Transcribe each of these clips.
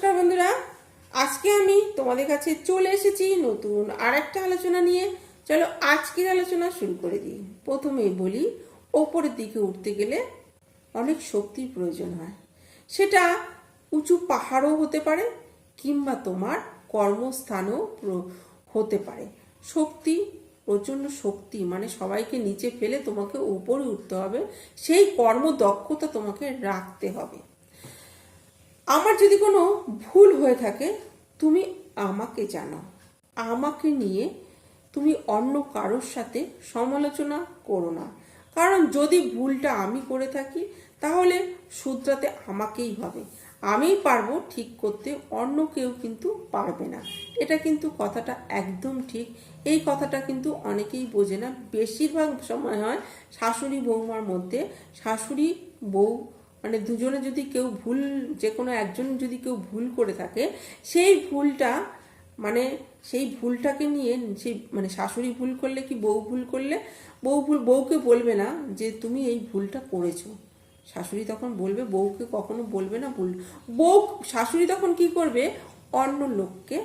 নমস্কার বন্ধুরা, আজকে আমি তোমাদের কাছে চলে এসেছি নতুন আর একটা আলোচনা নিয়ে। চলো আজকের আলোচনা শুরু করে দিই। প্রথমেই বলি, ওপরের দিকে উঠতে গেলে অনেক শক্তির প্রয়োজন হয়। সেটা উঁচু পাহাড়ও হতে পারে কিংবা তোমার কর্মস্থানও হতে পারে। শক্তি, প্রচণ্ড শক্তি মানে সবাইকে নিচে ফেলে তোমাকে উপরে উঠতে হবে। সেই কর্মদক্ষতা তোমাকে রাখতে হবে। আমার যদি কোনো ভুল হয়ে থাকে, তুমি আমাকে জানাও। আমাকে নিয়ে তুমি অন্য কারোর সাথে সমালোচনা করো না। কারণ যদি ভুলটা আমি করে থাকি, তাহলে শুধরাতে আমাকেই হবে। আমিই পারব ঠিক করতে, অন্য কেউ কিন্তু পারবে না। এটা কিন্তু কথাটা একদম ঠিক। এই কথাটা কিন্তু অনেকেই বোঝে না। বেশিরভাগ সময় হয় শাশুড়ি বৌমার মধ্যে শাশুড়ি বউ মানে দুজনে যদি কেউ ভুল যে কোনো একজন যদি কেউ ভুল করে থাকে, সেই ভুলটা মানে সেই ভুলটাকে নিয়ে সেই মানে শাশুড়ি ভুল করলে কি বউ ভুল করলে? বউ ভুল, বউকে বলবে না যে তুমি এই ভুলটা করেছ। শাশুড়ি তখন বলবে, বউকে কখনো বলবে না ভুল। বউ, শাশুড়ি তখন কি করবে? অন্য লোককে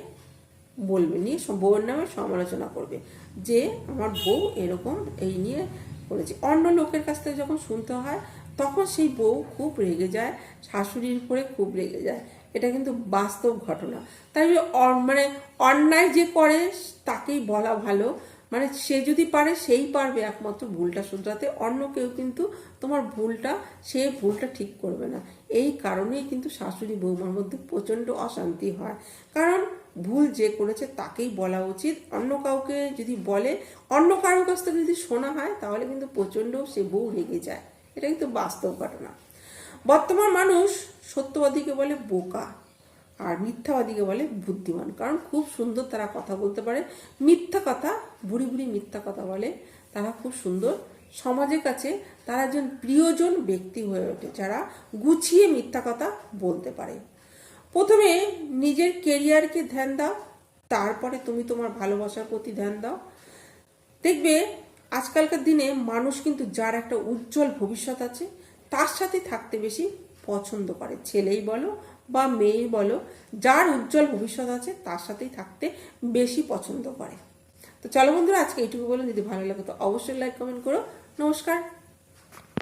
বলবে, নিয়ে বউয়ের নামে সমালোচনা করবে যে আমার বউ এরকম এই নিয়ে করেছে অন্য লোকের কাছ থেকে যখন শুনতে হয়, তখন সেই বউ খুব রেগে যায়, শাশুড়ির উপরে খুব রেগে যায়। এটা কিন্তু বাস্তব ঘটনা। তাই মানে অন্যায় যে করে, তাকেই বলা ভালো। মানে সে যদি পারে, সেই পারবে একমাত্র ভুলটা শুধরাতে। অন্য কেউ কিন্তু তোমার ভুলটা, সে ভুলটা ঠিক করবে না। এই কারণেই কিন্তু শাশুড়ি বৌমার মধ্যে প্রচণ্ড অশান্তি হয়। কারণ ভুল যে করেছে তাকেই বলা উচিত। অন্য কাউকে যদি বলে, অন্য কারোর কাছ থেকে যদি শোনা হয়, তাহলে কিন্তু প্রচণ্ড সে বউ রেগে যায়। এটা কিন্তু বাস্তব ঘটনা। বর্তমান মানুষ সত্যবাদীকে বলে বোকা আর মিথ্যাবাদীকে বলে বুদ্ধিমান। কারণ খুব সুন্দর তারা কথা বলতে পারে। মিথ্যা কথা বুড়ি বুড়ি মিথ্যা কথা বলে। তারা খুব সুন্দর সমাজের কাছে তারা একজন প্রিয়জন ব্যক্তি হয়ে ওঠে, যারা গুছিয়ে মিথ্যা কথা বলতে পারে। প্রথমে নিজের কেরিয়ারকে ধ্যান দাও, তারপরে তুমি তোমার ভালোবাসার প্রতি ধ্যান দাও। দেখবে আজকালকার দিনে মানুষ কিন্তু যার একটা উজ্জ্বল ভবিষ্যৎ আছে, তার সাথে থাকতে বেশি পছন্দ করে। ছেলেই বলো বা মেয়েই বলো, যার উজ্জ্বল ভবিষ্যৎ আছে, তার সাথেই থাকতে বেশি পছন্দ করে। তো চলো বন্ধুরা, আজকে এইটুকু বলুন যদি ভালো লাগে তো অবশ্যই লাইক কমেন্ট করো। নমস্কার।